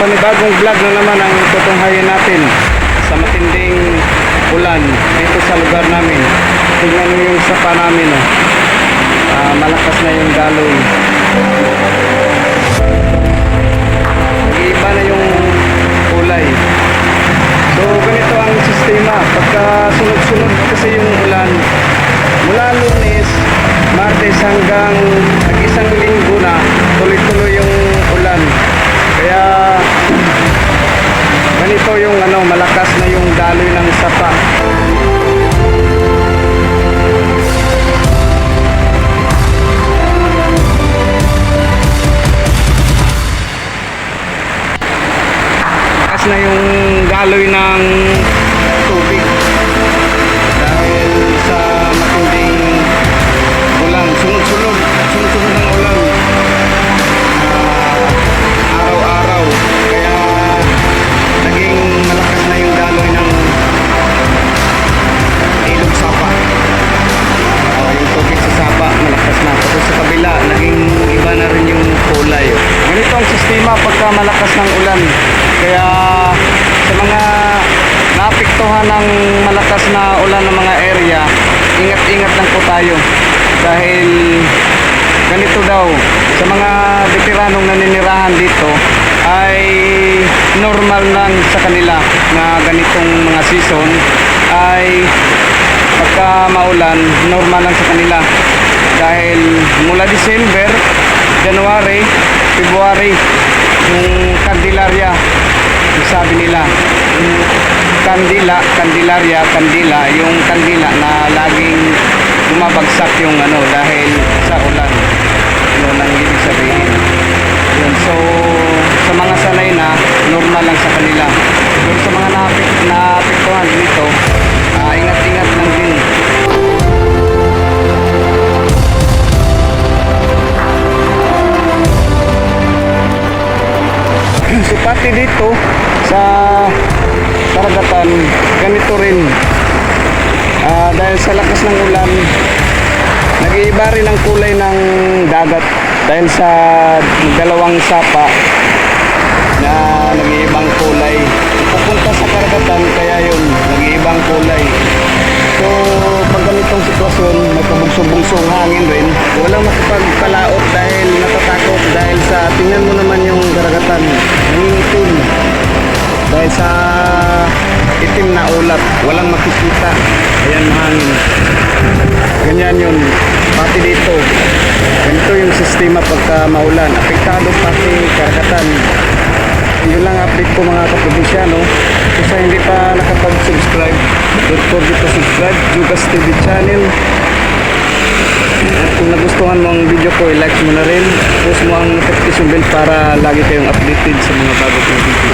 panibagong vlog na naman ang tutunghayan natin sa matinding ulan dito sa lugar namin. Tingnan niyo yung sapa namin. Oh. Ah, malakas na yung daloy. Nag-iiba na yung kulay. So ganito ang sistema. Pagka sunod-sunod kasi yung ulan, mula lunes, martes hanggang ganito yung ano, malakas na yung daloy ng sapa. Malakas na yung daloy ng malakas ng ulan. Kaya sa mga naapektuhan ng malakas na ulan ng mga area, ingat-ingat lang po tayo. Dahil ganito daw, sa mga veteranong naninirahan dito, ay normal lang sa kanila na ganitong mga season ay pagka maulan, normal lang sa kanila. Dahil mula December, January, February, yung Candelaria, yung sabi nila, yung kandila, Candelaria, kandila, yung kandila na laging bumabagsak yung ano dahil sa ulan. Yun ang ibig sabihin. Yun, so, sa mga sanay na, normal lang sa kanila. Pero sa mga naapektuhan dito, ah, ingat-ingat lang ganito rin. Ah, dahil sa lakas ng ulan nag-iiba rin ang kulay ng dagat. Dahil sa dalawang sapa na nag-iibang kulay. Pupunta sa karagatan kaya yun nag-iibang kulay. So pag ganitong sitwasyon may pabugso-bugsong hangin rin. Walang makipagpalaot dahil natatakot dahil sa tingnan mo naman yung karagatan itim na ulap walang makikita. Ayan hangin ganyan yun. Pati dito ganito yung sistema pagka maulan. Apektado pati karagatan. Yun lang update ko mga kaprobinsiyano kung sa hindi pa nakapag-subscribe don't forget to subscribe Jugas TV channel. At kung nagustuhan mo ang video ko i-like mo na rin. Post mo ang notification bell para lagi kayong updated sa mga bago kong video